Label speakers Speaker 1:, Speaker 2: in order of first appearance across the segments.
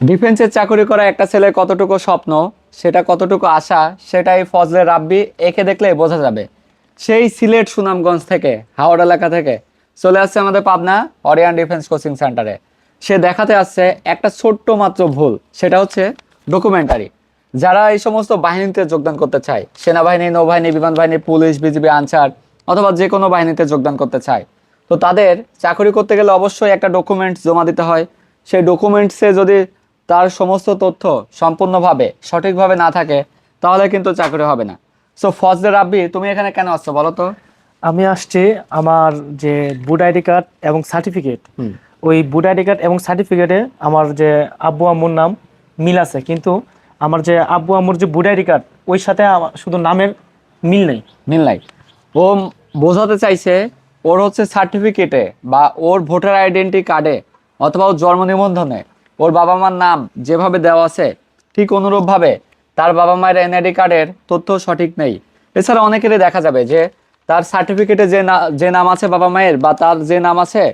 Speaker 1: ডিফেন্সের চাকরি করা একটা ছেলে কতটুকু স্বপ্ন, সেটা কতটুকু আশা, সেটাই ফজলে রাব্বি একে দেখলে বোঝা যাবে। সেই সিলেট সুনামগঞ্জ থেকে, হাওড় এলাকা থেকে চলে আসছে আমাদের পাবনা অরিয়ান ডিফেন্স কোচিং সেন্টারে সে দেখাতে আসছে একটা ছোট্ট মাত্র ভুল, সেটা হচ্ছে ডকুমেন্টারি যারা এই সমস্ত বাহিনীতে যোগদান করতে চায়, সেনাবাহিনী, নৌবাহিনী বিমান বাহিনী পুলিশ, বিজিবি, আনসার, অথবা যে কোনো বাহিনীতে যোগদান করতে চায়, তো তাদের চাকরি করতে গেলে অবশ্যই একটা ডকুমেন্টস জমা দিতে হয়। সেই ডকুমেন্টসে যদি তার সমস্ত তথ্য সম্পূর্ণভাবে সঠিকভাবে না থাকে তাহলে কিন্তু চাকরি হবে না। সো ফজলে রাব্বি তুমি এখানে কেন আসছো বলো তো?
Speaker 2: আমি আসছি আমার যে বুড আইডি কার্ড এবং সার্টিফিকেট ওই বুড আইডি কার্ড এবং সার্টিফিকেটে আমার যে আব্বু আম্মুর নাম মিল আছে কিন্তু আমার যে আব্বু আম্মুর যে বুড আইডি কার্ড ওই সাথে শুধু নামের মিল নেই।
Speaker 1: মিল নাই। ও বোঝাতে চাইছে ওর হচ্ছে সার্টিফিকেটে বা ওর ভোটার আইডেন্টি কার্ডে অথবা ওর জন্ম নিবন্ধনে ওর বাবা মার নাম যেভাবে দেওয়া আছে, ঠিক অনুরূপভাবে তার বাবা মায়ের এনআইডি কার্ডের তথ্য সঠিক নেই। এছাড়া অনেকেরই দেখা যাবে যে তার সার্টিফিকেটে যে না যে নাম আছে বাবা মায়ের বা তার যে নাম আছে,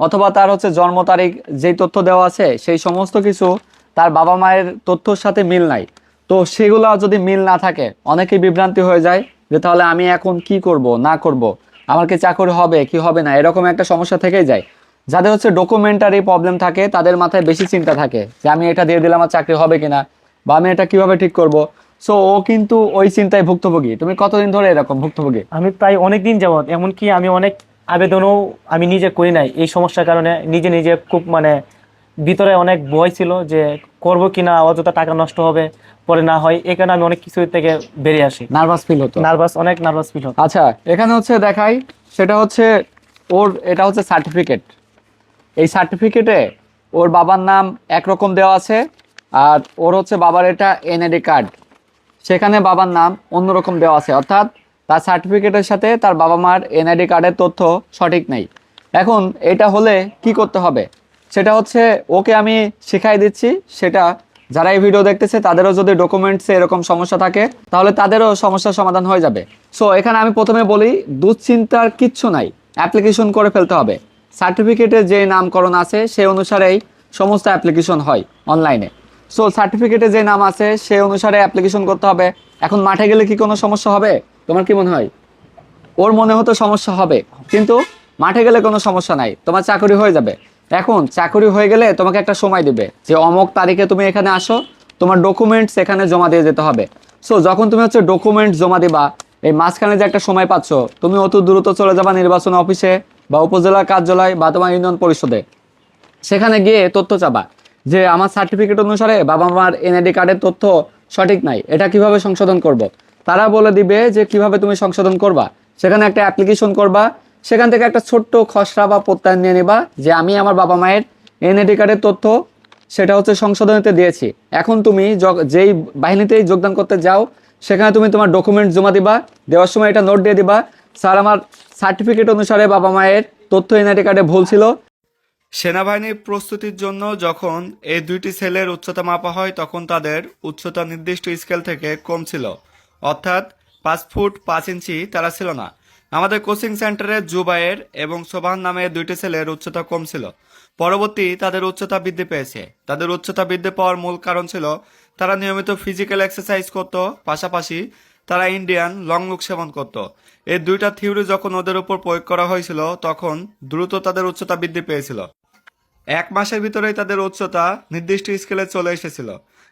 Speaker 1: অথবা তার হচ্ছে জন্ম তারিখ, যেই তথ্য দেওয়া আছে, সেই সমস্ত কিছু তার বাবা মায়ের তথ্যর সাথে মিল নাই। তো সেগুলো যদি মিল না থাকে, অনেকেই বিভ্রান্তি হয়ে যায় যে তাহলে আমি এখন কি করব, না করব? আমার কি চাকরি হবে, কি হবে না? এরকম একটা সমস্যা থেকেই যায়। যাদের হচ্ছে ডকুমেন্টারি প্রবলেম থাকে তাদের মাথায় বেশি চিন্তা থাকে যে আমি এটা দিয়ে দিলে আমার চাকরি হবে কিনা বা আমি এটা কীভাবে ঠিক করব। সো ও কিন্তু ওই চিন্তায় ভুক্তভোগী। তুমি কতদিন ধরে এরকম ভুক্তভোগী?
Speaker 2: আমি প্রায় অনেক দিন যাবৎ এমনকি আমি অনেক আবেদনও আমি নিজে করি নাই। এই সমস্যার কারণে নিজে নিজে খুব মানে ভিতরে অনেক ভয় ছিল যে করব কিনা অযথা টাকা নষ্ট হবে পরে না হয়। এই কারণে আমি অনেক কিছু থেকে বেরিয়ে আসি।
Speaker 1: নার্ভাস ফিল হতো?
Speaker 2: নার্ভাস অনেক নার্ভাস ফিল হতো।
Speaker 1: আচ্ছা এখানে হচ্ছে দেখাই সেটা হচ্ছে ওর এটা হচ্ছে সার্টিফিকেট এই সার্টিফিকেটে ওর বাবার নাম একরকম দেওয়া আছে আর ওর হচ্ছে বাবার এটা এনআইডি কার্ড সেখানে বাবার নাম অন্যরকম দেওয়া আছে। অর্থাৎ তার সার্টিফিকেটের সাথে তার বাবা মার এনআইডি কার্ডের তথ্য সঠিক নেই। এখন এটা হলে কি করতে হবে? সেটা হচ্ছে ওকে আমি শিখাই দিচ্ছি। সেটা যারা এই ভিডিও দেখতেছে, তাদেরও যদি ডকুমেন্টসে এরকম সমস্যা থাকে, তাহলে তাদেরও সমস্যার সমাধান হয়ে যাবে। সো এখানে আমি প্রথমে বলি, দুশ্চিন্তার কিচ্ছু নাই। অ্যাপ্লিকেশন করে ফেলতে হবে। সার্টিফিকেটে যে নামকরণ আছে সেই অনুসারেই সমস্ত অ্যাপ্লিকেশন হয় অনলাইনে। সো সার্টিফিকেটে যে নাম আছে সেই অনুসারে অ্যাপ্লিকেশন করতে হবে। এখন মাঠে গেলে কি কোনো সমস্যা হবে? তোমার কি মনে হয়? ওর মনে হতো সমস্যা হবে, কিন্তু মাঠে গেলে কোনো সমস্যা নাই। তোমার চাকরি হয়ে যাবে। এখন চাকরি হয়ে গেলে তোমাকে একটা সময় দিবে যে অমুক তারিখে তুমি এখানে আসো, তোমার ডকুমেন্টস এখানে জমা দিয়ে যেতে হবে। সো যখন তুমি হচ্ছে ডকুমেন্ট জমা দিবা এই মাঝখানে যে একটা সময় পাচ্ছ, তুমি অত দ্রুত চলে যাবা নির্বাচন অফিসে বা উপজেলা কার্যালয় বা তোমার ইউনিয়ন পরিষদে। সেখানে গিয়ে তথ্য চাবা যে আমার সার্টিফিকেট অনুসারে বাবা মার এনআইডি কার্ডের তথ্য সঠিক নাই, এটা কীভাবে সংশোধন করব। তারা বলে দিবে যে কীভাবে তুমি সংশোধন করবা। সেখানে একটা অ্যাপ্লিকেশন করবা, সেখান থেকে একটা ছোট্ট খসড়া বা প্রত্যয়ন নিয়ে নিবা যে আমি আমার বাবা মায়ের এনআইডি কার্ডের তথ্য সেটা হচ্ছে সংশোধনীতে দিয়েছি। এখন তুমি যেই বাহিনীতেই যোগদান করতে যাও সেখানে তুমি তোমার ডকুমেন্ট জমা দিবা, দেওয়ার সময় এটা নোট দিয়ে দিবা। স্যার, আমার সার্টিফিকেট অনুসারে বাবা মায়ের তথ্য এনআইডি কার্ডে ভুল ছিল।
Speaker 3: সেনাবাহিনীর প্রস্তুতির জন্য যখন এই দুইটি সেলের উচ্চতা মাপা হয়, তখন তাদের উচ্চতা নির্দিষ্ট স্কেল থেকে কম ছিল। অর্থাৎ পাঁচ ফুট পাঁচ ইঞ্চি তারা ছিল না। আমাদের কোচিং সেন্টারে জুবায়ের এবং সোবান নামে দুইটি ছেলের উচ্চতা কম ছিল। পরবর্তী তাদের উচ্চতা বৃদ্ধি পেয়েছে। তাদের উচ্চতা বৃদ্ধি পাওয়ার মূল কারণ ছিল তারা নিয়মিত ফিজিক্যাল এক্সারসাইজ করত, পাশাপাশি তারা ইন্ডিয়ান লং লুক সেবন করত। এই দুইটা থিওরি যখন ওদের উপর প্রয়োগ করা হয়েছিল, তখন দ্রুত তাদের উচ্চতা বৃদ্ধি পেয়েছিল। এক মাসের ভিতরেই তাদের উচ্চতা নির্দিষ্ট স্কেলে চলে এসেছিল।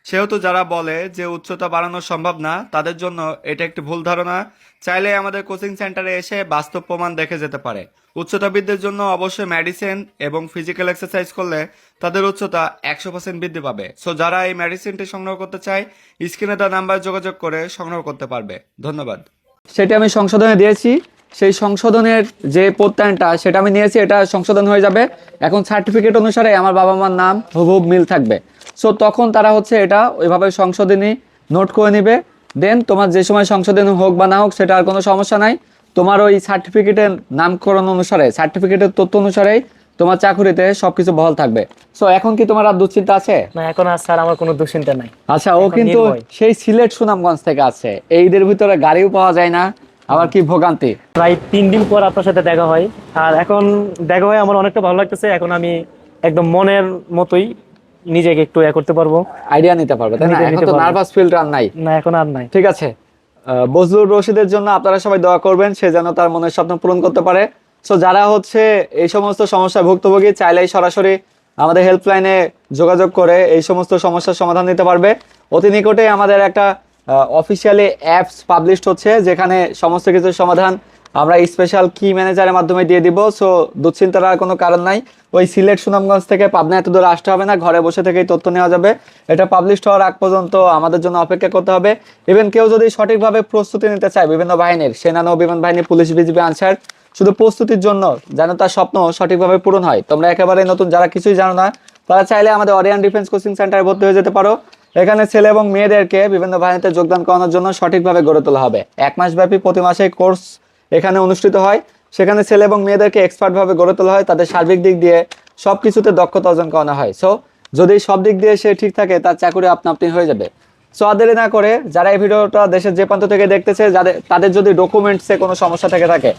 Speaker 3: সেহেতু যারা বলে যে উচ্চতা বাড়ানো সম্ভব না, তাদের জন্য এটা একটি ভুল ধারণা। চাইলে আমাদের কোচিং সেন্টারে এসে বাস্তব প্রমাণ দেখে যেতে পারে। উচ্চতা বৃদ্ধির জন্য অবশ্যই মেডিসিন এবং ফিজিক্যাল এক্সারসাইজ করলে তাদের উচ্চতা একশো পার্সেন্ট বৃদ্ধি পাবে। সো যারা এই মেডিসিনটি সংগ্রহ করতে চায়, স্ক্রিনে তার নাম্বার যোগাযোগ করে সংগ্রহ করতে পারবে। ধন্যবাদ।
Speaker 1: সেটা আমি সংশোধনে দিয়েছি। সেই সংশোধনের যে প্রত্যয়নটা, সেটা আমি নিয়েছি, এটা সংশোধন হয়ে যাবে। এখন সার্টিফিকেট অনুসারে আমার বাবা মার নাম হুবহুব মিল থাকবে। সো তখন তারা হচ্ছে এটা ওইভাবে সংশোধনী নোট করে নেবে। দেন তোমার যে সময় সংশোধনী হোক বা না হোক সেটা আর কোনো সমস্যা নাই। তোমার ওই সার্টিফিকেটের নামকরণ অনুসারে সার্টিফিকেটের তথ্য অনুসারেই তোমার চাকুরিতে সবকিছু বহাল থাকবে। সো এখন কি তোমার আর দুশ্চিন্তা আছে?
Speaker 2: না এখন আর স্যার আমার কোনো দুশ্চিন্তা নাই।
Speaker 1: আচ্ছা ও কিন্তু সেই সিলেট সুনামগঞ্জ থেকে আছে। এইদের ভিতরে গাড়িও পাওয়া যায় না আবার কি ভোগান্তি?
Speaker 2: প্রায় তিন দিন পর আপনার সাথে দেখা হয়। আর এখন দেখা হয় আমার অনেকটা ভালো লাগতেছে। এখন আমি একদম মনের মতোই নিজেকে একটু এ করতে পারব।
Speaker 1: আইডিয়া নিতে পারবে তাই না? এখন তো নার্ভাস ফিল আর নাই।
Speaker 2: না এখন আর নাই।
Speaker 1: ঠিক আছে। বজলুর রশিদের জন্য আপনারা সবাই দোয়া করবেন সে যেন তার মনের স্বপ্ন পূরণ করতে পারে। সো যারা হচ্ছে এই সমস্ত সমস্যায় ভুক্তভোগী চাইলেই সরাসরি আমাদের হেল্পলাইনে যোগাযোগ করে এই সমস্ত সমস্যার সমাধান দিতে পারবে। অতি নিকটে আমাদের একটা অফিসিয়ালি অ্যাপস পাবলিশড হচ্ছে যেখানে সমস্ত কিছুর সমাধান আমরা স্পেশাল কি ম্যানেজারের মাধ্যমে দিয়ে দিব সো দুশ্চিন্তার আর কোনো কারণ নাই। ওই সিলেট সুনামগঞ্জ থেকে পাবনা এত দূর আসতে হবে না, ঘরে বসে থেকেই তথ্য নেওয়া যাবে। এটা পাবলিশ হওয়ার আগ পর্যন্ত আমাদের জন্য অপেক্ষা করতে হবে। ইভেন কেউ যদি সঠিকভাবে প্রস্তুতি নিতে চায়, বিভিন্ন বাহিনীর, সেনা নৌ বিমান বাহিনী, পুলিশ, বিজিবি, আনসার, শুধু প্রস্তুতির জন্য যেন তার স্বপ্ন সঠিকভাবে পূরণ হয়। তোমরা একেবারে নতুন, যারা কিছুই জানো না, তারা চাইলে আমাদের অরিয়ান ডিফেন্স কোচিং সেন্টারে ভর্তি হয়ে যেতে পারো। এখানে ছেলে এবং মেয়েদেরকে বিভিন্ন বাহিনীতে যোগদান করানোর জন্য সঠিকভাবে গড়ে তোলা হবে। এক মাস ব্যাপী প্রতি মাসে কোর্স এখানে অনুষ্ঠিত হয়। সেখানে ছেলে এবং মেয়েদেরকে এক্সপার্ট ভাবে গড়ে তোলা হয়, তাদের সার্বিক দিক দিয়ে সব কিছুতে দক্ষতা অর্জন করানো হয়। সো যদি সব দিক দিয়ে সে ঠিক থাকে, তার চাকরি আপনা আপনি হয়ে যাবে। সো আর দেরি না করে যারা এই ভিডিওটা দেশের যে প্রান্ত থেকে দেখতেছে, যাদের, তাদের যদি ডকুমেন্টসে কোনো সমস্যা থেকে থাকে,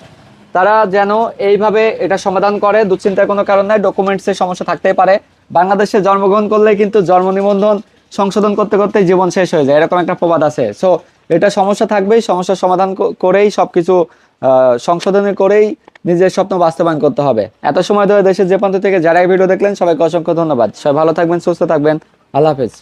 Speaker 1: তারা যেন এইভাবে এটা সমাধান করে, দুশ্চিন্তার কোনো কারণ নাই ডকুমেন্টসের সমস্যা থাকতেই পারে। বাংলাদেশে জন্মগ্রহণ করলে কিন্তু জন্ম নিবন্ধন সংশোধন করতে করতে জীবন শেষ হয়ে যায়, এরকম একটা প্রবাদ আছে। সো এটা সমস্যা থাকবেই, সমস্যার সমাধান করেই সব কিছু সংশোধন করেই নিজের স্বপ্ন বাস্তবায়ন করতে হবে। এত সময় ধরে দেশের যে প্রান্ত থেকে যারা ভিডিও দেখলেন, সবাইকে অসংখ্য ধন্যবাদ। সবাই ভালো থাকবেন, সুস্থ থাকবেন। আল্লাহ হাফেজ।